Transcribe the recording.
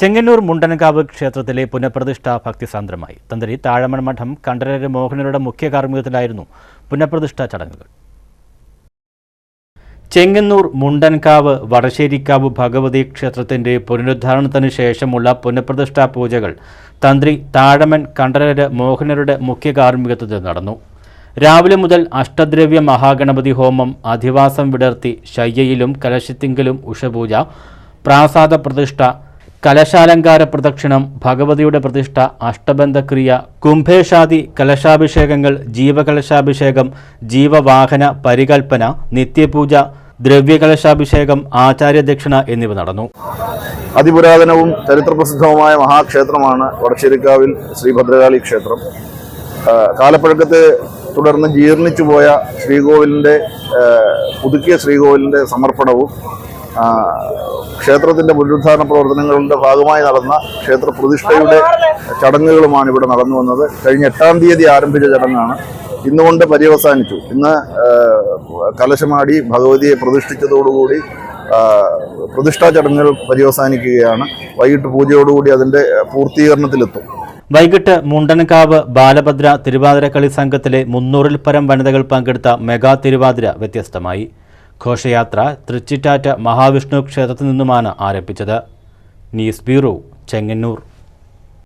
ചെങ്ങന്നൂർ മുണ്ടൻകാവ് ക്ഷേത്രത്തിലെ പുനഃപ്രതിഷ്ഠ ഭക്തിസാന്ദ്രമായി. തന്ത്രി താഴമൺ മഠം കണ്ഠരര് മോഹനരുടെ മുഖ്യ കാർമ്മികത്തിലായിരുന്നു പുനഃപ്രതിഷ്ഠ ചടങ്ങുകൾ. ചെങ്ങന്നൂർ മുണ്ടൻകാവ് വടശ്ശേരിക്കാവ് ഭഗവതി ക്ഷേത്രത്തിന്റെ പുനരുദ്ധാരണത്തിന് ശേഷമുള്ള പുനഃപ്രതിഷ്ഠാ പൂജകൾ തന്ത്രി താഴമൻ കണ്ഠരര് മോഹനരുടെ മുഖ്യ കാർമ്മികത്വത്തിൽ നടന്നു. രാവിലെ മുതൽ അഷ്ടദ്രവ്യ മഹാഗണപതി ഹോമം അധിവാസം വിടർത്തി ശയ്യയിലും കലശത്തിങ്കലും ഉഷപൂജ പ്രാസാദ പ്രതിഷ്ഠ കലശാലങ്കാര പ്രദക്ഷിണം ഭഗവതിയുടെ പ്രതിഷ്ഠ അഷ്ടബന്ധക്രിയ കുംഭേഷാദി കലശാഭിഷേകങ്ങൾ ജീവകലശാഭിഷേകം ജീവവാഹന പരികൽപ്പന നിത്യപൂജ ദ്രവ്യകലശാഭിഷേകം ആചാര്യദക്ഷിണ എന്നിവ നടന്നു. അതിപുരാതനവും ചരിത്രപ്രസിദ്ധവുമായ മഹാക്ഷേത്രമാണ് വടശ്ശേരിക്കാവിൽ ശ്രീ ഭദ്രകാളി ക്ഷേത്രം. കാലപ്പഴക്കത്തെ തുടർന്ന് ജീർണിച്ചു പോയ ശ്രീകോവിലിന്റെ പുതുക്കിയ ശ്രീകോവിലിന്റെ സമർപ്പണവും ക്ഷേത്രത്തിന്റെ പുനരുദ്ധാരണ പ്രവർത്തനങ്ങളുടെ ഭാഗമായി നടന്ന ക്ഷേത്ര പ്രതിഷ്ഠയുടെ ചടങ്ങുകളുമാണ് ഇവിടെ നടന്നു വന്നത്. കഴിഞ്ഞ എട്ടാം തീയതി ആരംഭിച്ച ചടങ്ങാണ്. ഇന്നുകൊണ്ട് പര്യവസാനിച്ചു. ഇന്ന് കലശമാടി ഭഗവതിയെ പ്രതിഷ്ഠിച്ചതോടുകൂടി പ്രതിഷ്ഠാ ചടങ്ങുകൾ പര്യവസാനിക്കുകയാണ്. വൈകിട്ട് പൂജയോടുകൂടി അതിന്റെ പൂർത്തീകരണത്തിലെത്തും. വൈകിട്ട് മുണ്ടൻകാവ് ബാലഭദ്ര തിരുവാതിരക്കളി സംഘത്തിലെ മുന്നൂറിൽ പരം വനിതകൾ പങ്കെടുത്ത മെഗാ തിരുവാതിര വ്യത്യസ്തമായി. ഘോഷയാത്ര തൃച്ചിറ്റാറ്റ മഹാവിഷ്ണു ക്ഷേത്രത്തിൽ നിന്നുമാണ് ആരംഭിച്ചത്. News bureau Chengannur.